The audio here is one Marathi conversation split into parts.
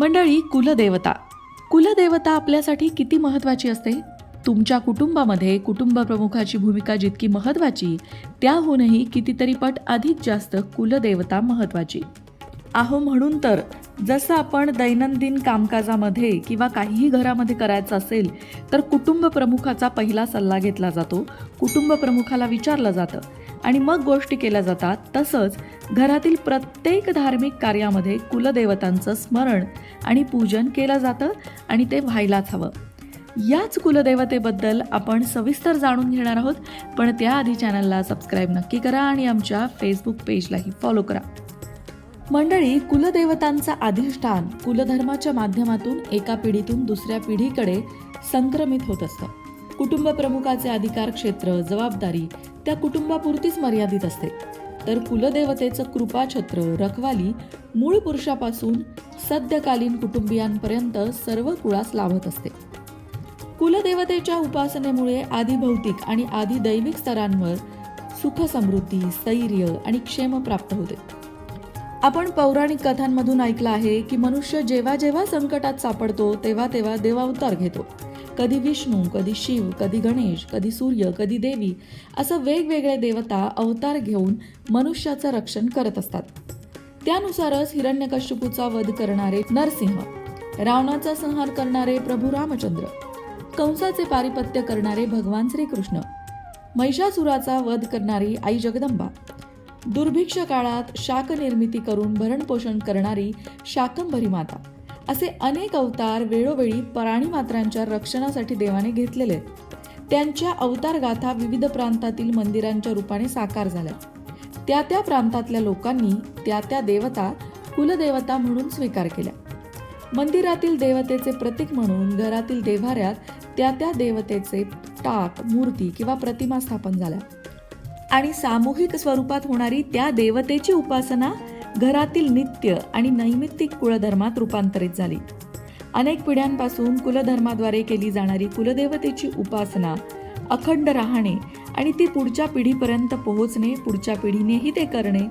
मंडळी कुलदेवता. कुलदेवता आपल्यासाठी किती महत्त्वाची असते? तुमच्या कुटुंबामध्ये कुटुंब प्रमुखाची भूमिका जितकी महत्त्वाची त्याहूनही कितीतरी पट अधिक जास्त कुलदेवता महत्त्वाची. आहो म्हणून तर जसं आपण दैनंदिन कामकाजामध्ये किंवा काहीही घरामध्ये करायचं असेल तर कुटुंब प्रमुखाचा पहिला सल्ला घेतला जातो. कुटुंब प्रमुखाला विचारलं जातं आणि मग गोष्टी केल्या जातात. तसंच घरातील प्रत्येक धार्मिक कार्यामध्ये कुलदेवतांचं स्मरण आणि पूजन केलं जातं आणि ते व्हायलाच हवं. याच कुलदेवतेबद्दल आपण सविस्तर जाणून घेणार आहोत. पण त्याआधी चॅनलला सबस्क्राईब नक्की करा आणि आमच्या फेसबुक पेजलाही फॉलो करा. मंडळी कुलदेवतांचा अधिष्ठान कुलधर्माच्या माध्यमातून एका पिढीतून दुसऱ्या पिढीकडे संक्रमित होत असतं. कुटुंब प्रमुखाचे अधिकार क्षेत्र जबाबदारी त्या कुटुंबापुरतीच मर्यादित असते. तर कुलदेवतेचं कृपाछत्र रखवाली मूळ पुरुषापासून सद्यकालीन कुटुंबियांपर्यंत सर्व कुळास लाभत असते. कुलदेवतेच्या उपासनेमुळे आधी भौतिक आणि आधी दैविक स्तरांवर सुख समृद्धी स्थैर्य आणि क्षेम प्राप्त होते. आपण पौराणिक कथांमधून ऐकलं आहे की मनुष्य जेव्हा जेव्हा संकटात सापडतो तेव्हा तेव्हा देवावतार घेतो. कधी विष्णू कधी शिव कधी गणेश कधी सूर्य कधी देवी असं वेगवेगळे देवता अवतार घेऊन मनुष्याचं रक्षण करत असतात. त्यानुसारच हिरण्यकश्यपूचा वध करणारे नरसिंह रावणाचा संहार करणारे प्रभू रामचंद्र कंसाचे पारिपत्य करणारे भगवान श्रीकृष्ण महिषासुराचा वध करणारी आई जगदंबा दुर्भिक्ष काळात शाक निर्मिती करून भरणपोषण करणारी शाकंभरी माता. असे अनेक अवतार वेळोवेळी प्राणी मात्रांच्या रक्षणासाठी देवाने घेतलेले त्यांच्या अवतार गाथा विविध प्रांतातील मंदिरांच्या रूपाने साकार झाल्या. त्या त्या प्रांतातल्या लोकांनी त्या त्या देवता कुलदेवता म्हणून स्वीकार केल्या. मंदिरातील देवतेचे प्रतीक म्हणून घरातील देव्हाऱ्यात त्या त्या देवतेचे टाक मूर्ती किंवा प्रतिमा स्थापन झाल्या. आणि सामूहिक स्वरूपात होणारी त्या देवतेची उपासना घरातील नित्य आणि नैमित्तिक कुळधर्मात रूपांतरित झाली. अनेक पिढ्यांपासून कुलधर्माद्वारे केली जाणारी कुलदेवतेची उपासना अखंड राहणे आणि ती पुढच्या पिढीपर्यंत पोहोचणे पुढच्या पिढीनेही ते करणे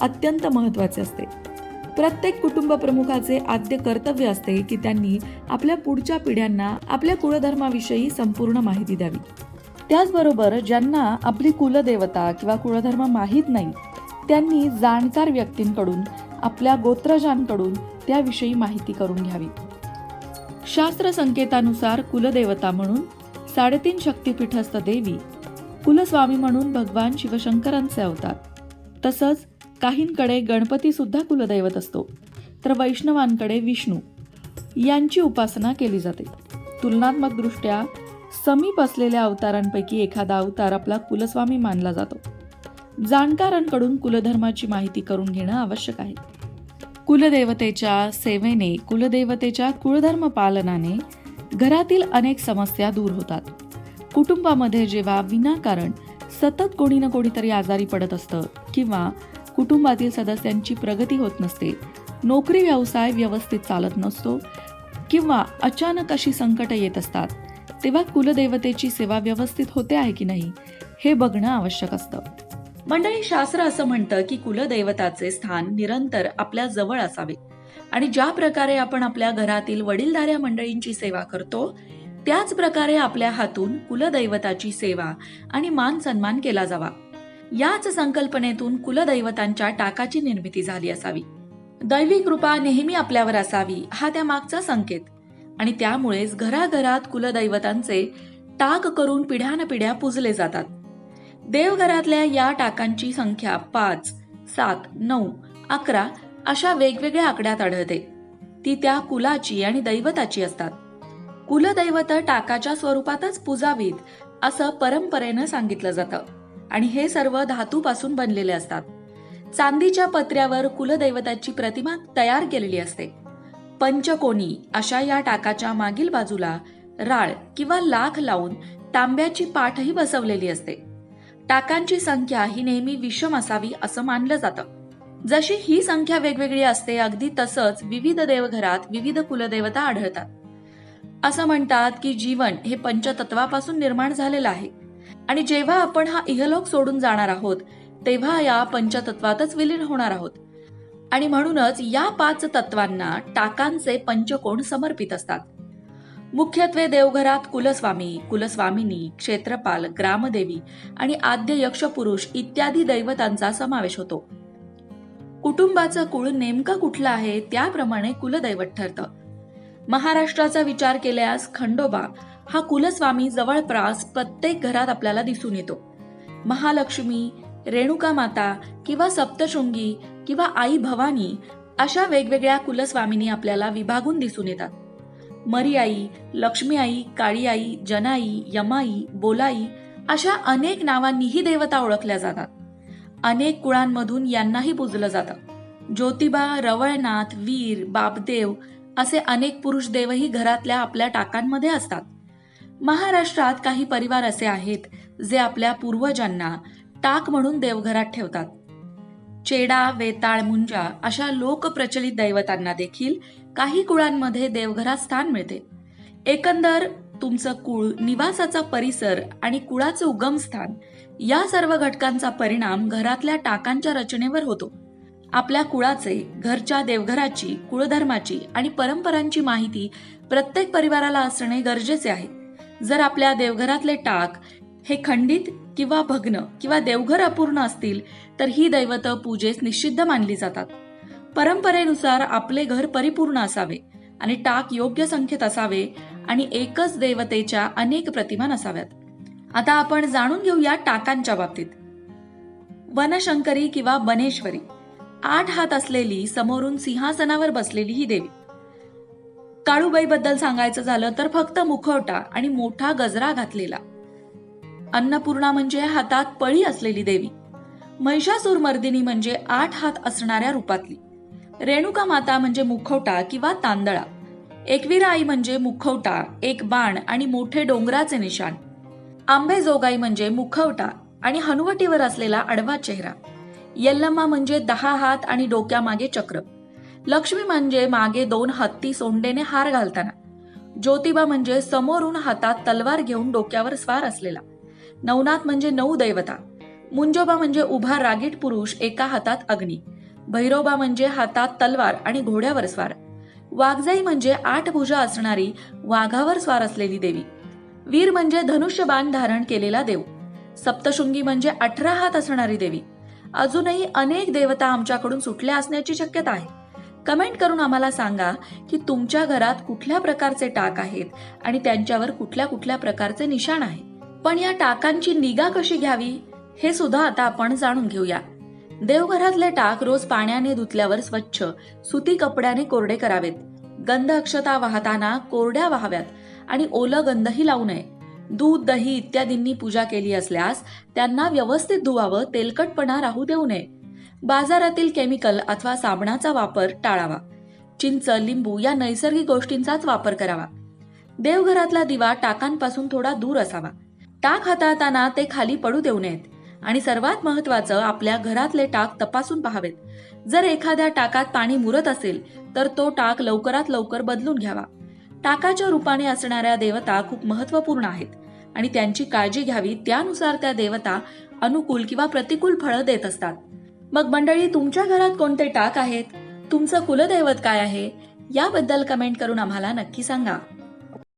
अत्यंत महत्त्वाचे असते. प्रत्येक कुटुंब प्रमुखाचे आद्य कर्तव्य असते की त्यांनी आपल्या पुढच्या पिढ्यांना आपल्या कुळधर्माविषयी संपूर्ण माहिती द्यावी. त्याचबरोबर ज्यांना आपली कुलदेवता किंवा कुळधर्म माहीत नाही त्यांनी जाणकार व्यक्तींकडून आपल्या गोत्रजांकडून त्याविषयी माहिती करून घ्यावी. शास्त्र संकेतानुसार कुलदेवता म्हणून साडेतीन शक्तिपीठस्थ देवी कुलस्वामी म्हणून भगवान शिवशंकरांचे अवतार. तसंच काहींकडे गणपती सुद्धा कुलदैवत असतो तर वैष्णवांकडे विष्णू यांची उपासना केली जाते. तुलनात्मक दृष्ट्या समीप असलेल्या अवतारांपैकी एखादा अवतार आपला कुलस्वामी मानला जातो. जाणकारांकडून कुलधर्माची माहिती करून घेणं आवश्यक आहे. कुलदेवतेच्या सेवेने कुलदेवतेच्या कुळधर्म पालनाने घरातील अनेक समस्या दूर होतात. कुटुंबामध्ये जेव्हा विनाकारण सतत कोणी ना कोणीतरी आजारी पडत असतं किंवा कुटुंबातील सदस्यांची प्रगती होत नसते नोकरी व्यवसाय व्यवस्थित चालत नसतो किंवा अचानक अशी संकटं येत असतात तेव्हा कुलदेवतेची सेवा व्यवस्थित होते आहे की नाही हे बघणं आवश्यक असतं. मंडळी शास्त्र असं म्हणतं की कुलदैवताचे स्थान निरंतर आपल्या जवळ असावे. आणि ज्या प्रकारे आपण आपल्या घरातील वडीलधाऱ्या मंडळींची सेवा करतो त्याच प्रकारे आपल्या हातून कुलदैवताची सेवा आणि मान सन्मान केला जावा. याच संकल्पनेतून कुलदैवतांच्या टाकाची निर्मिती झाली असावी. दैवी कृपा नेहमी आपल्यावर असावी हा त्या मागचा संकेत. आणि त्यामुळेच घराघरात कुलदैवतांचे टाक करून पिढ्यानपिढ्या पुजले जातात. देवघरातल्या या टाकांची संख्या पाच सात नऊ अकरा अशा वेगवेगळ्या आकड्यात आढळते. ती त्या कुलाची आणि दैवताची असतात. कुलदैवत टाकाच्या स्वरूपातच पुजावीत असं परंपरेनं सांगितलं जातं आणि हे सर्व धातूपासून बनलेले असतात. चांदीच्या पत्र्यावर कुलदैवताची प्रतिमा तयार केलेली असते. पंचकोनी अशा या टाकाच्या मागील बाजूला राळ किंवा लाख लावून तांब्याची पाठही बसवलेली असते. टाकांची संख्या ही नेहमी विषम असावी असं मानलं जातं. जशी ही संख्या वेगवेगळी असते अगदी तसंच विविध देवघरात विविध कुलदेवता आढळतात. असं म्हणतात की जीवन हे पंचतत्वापासून निर्माण झालेलं आहे. आणि जेव्हा आपण हा इहलोक सोडून जाणार आहोत तेव्हा या पंचतत्वातच विलीन होणार आहोत. आणि म्हणूनच या पाच तत्वांना टाकांचे पंचकोण समर्पित असतात. मुख्यत्वे देवघरात कुलस्वामी कुलस्वामिनी क्षेत्रपाल ग्रामदेवी आणि आद्य यक्षपुरुष इत्यादी दैवतांचा समावेश होतो. कुटुंबाचं कुळ नेमकं कुठलं आहे त्याप्रमाणे कुलदैवत ठरतं. महाराष्ट्राचा विचार केल्यास खंडोबा हा कुलस्वामी जवळपास प्रत्येक घरात आपल्याला दिसून येतो. महालक्ष्मी रेणुका माता किंवा सप्तशृंगी किंवा आई भवानी अशा वेगवेगळ्या कुलस्वामिनी आपल्याला विभागून दिसून येतात. मरियाई लक्ष्मी आई काळी आई जनाई यमाई बोलाई अशा अनेक नावांनीही देवता ओळखल्या जातात. अनेक कुळांमधून यांनाही पूजलं जातं. ज्योतिबा रवळनाथ वीर बापदेव असे अनेक पुरुष देवही घरातल्या आपल्या टाकांमध्ये असतात. महाराष्ट्रात काही परिवार असे आहेत जे आपल्या पूर्वजांना टाक म्हणून देवघरात ठेवतात. चेडा वेताळ मुंजा अशा लोकप्रचलित दैवतांना देखील काही कुळांमध्ये देवघरात स्थान मिळते. एकंदर तुमचं कुळ निवासाचा परिसर आणि कुळाचं उगमस्थान या सर्व घटकांचा परिणाम घरातल्या टाकांच्या रचनेवर होतो. आपल्या कुळाचे घरच्या देवघराची कुळधर्माची आणि परंपरांची माहिती प्रत्येक परिवाराला असणे गरजेचे आहे. जर आपल्या देवघरातले टाक हे खंडित किंवा भग्न किंवा देवघर अपूर्ण असतील तर ही दैवत पूजेस निषिद्ध मानली जातात. परंपरेनुसार आपले घर परिपूर्ण असावे आणि टाक योग्य संख्येत असावे आणि एकच देवतेच्या अनेक प्रतिमा नसाव्यात. आता आपण जाणून घेऊया टाकांच्या बाबतीत. वनशंकरी किंवा बनेश्वरी आठ हात असलेली समोरून सिंहासनावर बसलेली ही देवी. काळूबाई बद्दल सांगायचं झालं तर फक्त मुखवटा आणि मोठा गजरा घातलेला. अन्नपूर्णा म्हणजे हातात पळी असलेली देवी. महिषासूर मर्दिनी म्हणजे आठ हात असणाऱ्या रूपातली. रेणुका माता म्हणजे मुखवटा किंवा तांदळा. एकवीरा आई म्हणजे मुखवटा एक बाण आणि मोठे डोंगराचे निशाण. आंबेजोगाई म्हणजे मुखवटा आणि हनुवटीवर असलेला आडवा चेहरा. यल्लम्मा म्हणजे दहा हात आणि डोक्यामागे चक्र. लक्ष्मी म्हणजे मागे दोन हत्ती सोंडेने हार घालताना. ज्योतिबा म्हणजे समोरून हातात तलवार घेऊन डोक्यावर स्वार असलेला. नवनाथ म्हणजे नऊ दैवता. मुंजोबा म्हणजे उभा रागीट पुरुष एका हातात अग्नी. भैरोबा म्हणजे हातात तलवार आणि घोड्यावर स्वार. वाघजाई म्हणजे आठ भुजा असणारी वाघावर स्वार असलेली देवी. वीर म्हणजे धनुष्यबाण धारण केलेला देव. सप्तशृंगी म्हणजे अठरा हात असणारी देवी. अजूनही अनेक देवता आमच्याकडून सुटल्या असण्याची शक्यता आहे. कमेंट करून आम्हाला सांगा की तुमच्या घरात कुठल्या प्रकारचे टाक आहेत आणि त्यांच्यावर कुठल्या कुठल्या प्रकारचे निशाण आहे. पण या टाकांची निगा कशी घ्यावी हे सुद्धा आता आपण जाणून घेऊया. देवघरातले टाक रोज पाण्याने धुतल्यावर स्वच्छ सुती कपड्याने कोरडे करावेत. गंध अक्षता वाहताना कोरड्या वाहाव्यात आणि ओलं गंधही लावू नये. दूध दही इत्यादींनी पूजा केली असल्यास त्यांना व्यवस्थित धुवावं तेलकटपणा राहू देऊ नये. बाजारातील केमिकल अथवा साबणाचा वापर टाळावा. चिंच लिंबू या नैसर्गिक गोष्टींचाच वापर करावा. देवघरातला दिवा टाकांपासून थोडा दूर असावा. टाक हाताळताना ते खाली पडू देऊ नयेत. आणि सर्वात महत्वाचं आपल्या घरातले टाक तपासून पहावेत. जर एखाद्या टाकात पाणी मुरत असेल तर तो टाक लवकरात लवकर बदलून घ्यावा. टाकाच्या रूपाने असणाऱ्या देवता खूप महत्त्वपूर्ण आहेत. आणि त्यांची काळजी घ्यावी त्यानुसार त्या देवता अनुकूल किंवा प्रतिकूल फळं देत असतात. मग मंडळी तुमच्या घरात कोणते टाक आहेत? तुमचं कुलदैवत काय आहे? याबद्दल कमेंट करून आम्हाला नक्की सांगा.